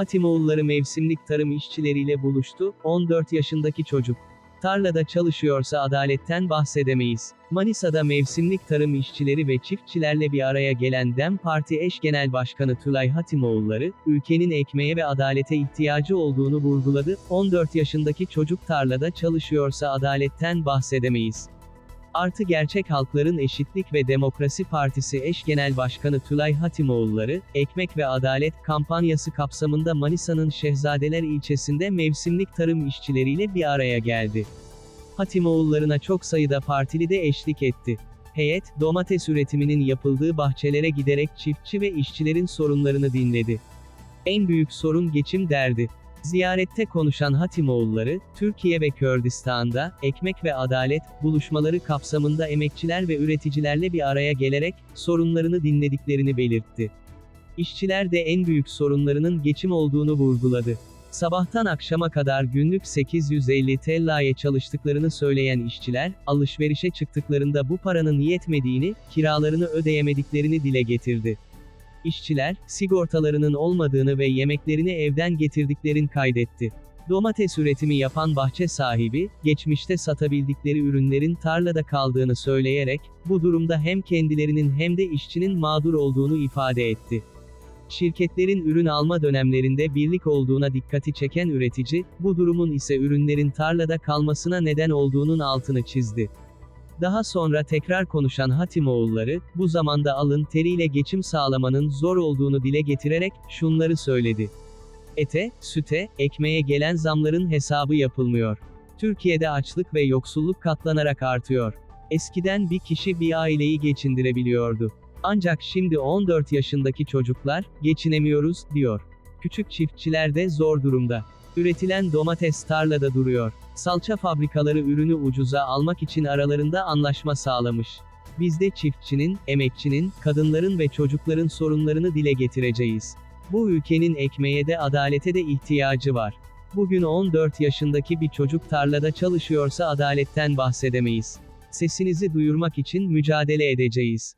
Hatimoğulları mevsimlik tarım işçileriyle buluştu, 14 yaşındaki çocuk. Tarlada çalışıyorsa adaletten bahsedemeyiz. Manisa'da mevsimlik tarım işçileri ve çiftçilerle bir araya gelen DEM Parti eş genel başkanı Tülay Hatimoğulları, ülkenin ekmeğe ve adalete ihtiyacı olduğunu vurguladı, 14 yaşındaki çocuk tarlada çalışıyorsa adaletten bahsedemeyiz. Artı Gerçek Halkların Eşitlik ve Demokrasi Partisi eş genel başkanı Tülay Hatimoğulları, Ekmek ve Adalet kampanyası kapsamında Manisa'nın Şehzadeler ilçesinde mevsimlik tarım işçileriyle bir araya geldi. Hatimoğullarına çok sayıda partili de eşlik etti. Heyet, domates üretiminin yapıldığı bahçelere giderek çiftçi ve işçilerin sorunlarını dinledi. En büyük sorun geçim derdi. Ziyarette konuşan Hatimoğulları, Türkiye ve Kürdistan'da, ekmek ve adalet, buluşmaları kapsamında emekçiler ve üreticilerle bir araya gelerek, sorunlarını dinlediklerini belirtti. İşçiler de en büyük sorunlarının geçim olduğunu vurguladı. Sabahtan akşama kadar günlük 850 TL'ye çalıştıklarını söyleyen işçiler, alışverişe çıktıklarında bu paranın yetmediğini, kiralarını ödeyemediklerini dile getirdi. İşçiler, sigortalarının olmadığını ve yemeklerini evden getirdiklerini kaydetti. Domates üretimi yapan bahçe sahibi, geçmişte satabildikleri ürünlerin tarlada kaldığını söyleyerek, bu durumda hem kendilerinin hem de işçinin mağdur olduğunu ifade etti. Şirketlerin ürün alma dönemlerinde birlik olduğuna dikkati çeken üretici, bu durumun ise ürünlerin tarlada kalmasına neden olduğunun altını çizdi. Daha sonra tekrar konuşan Hatimoğulları, bu zamanda alın teriyle geçim sağlamanın zor olduğunu dile getirerek, şunları söyledi. Ete, süte, ekmeğe gelen zamların hesabı yapılmıyor. Türkiye'de açlık ve yoksulluk katlanarak artıyor. Eskiden bir kişi bir aileyi geçindirebiliyordu. Ancak şimdi 14 yaşındaki çocuklar, geçinemiyoruz, diyor. Küçük çiftçiler de zor durumda. Üretilen domates tarlada duruyor. Salça fabrikaları ürünü ucuza almak için aralarında anlaşma sağlamış. Biz de çiftçinin, emekçinin, kadınların ve çocukların sorunlarını dile getireceğiz. Bu ülkenin ekmeğe de adalete de ihtiyacı var. Bugün 14 yaşındaki bir çocuk tarlada çalışıyorsa adaletten bahsedemeyiz. Sesinizi duyurmak için mücadele edeceğiz.